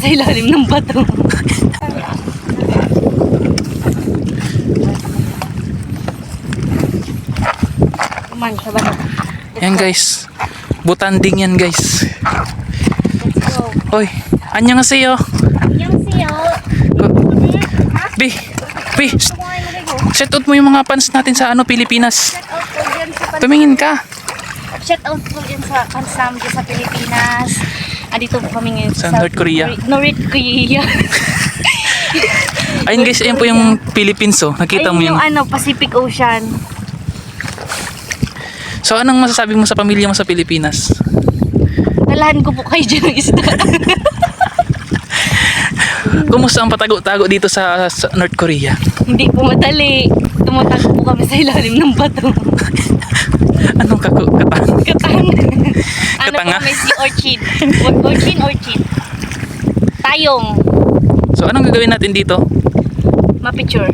sa ilalim ng bato. Kuman sa bato. Yan guys. Butanding yan guys. Oy, annyeonghaseyo. Yung siyo. Bi, Bi, shh, shout out mo yung mga fans natin sa ano Pilipinas. Tumingin ka. Shout out po dyan sa Pansam dyan sa Pilipinas. Andito po kami ngayon Sa North Korea. North Korea. Ayun guys, ayun po yung Philippines oh. Nakita mo Ayun yung... yung ano, Pacific Ocean. So anong masasabi mo sa pamilya mo sa Pilipinas? Nalahan ko po kayo dyan ng isda. Kumusta ang patago-tago dito sa, sa North Korea? Hindi po madali. Tumatago po kami sa ilalim ng bato. Anong ano Po may si Orchid. Or- Orchid, Orchid. Tayong. So anong gagawin natin dito? Ma-picture.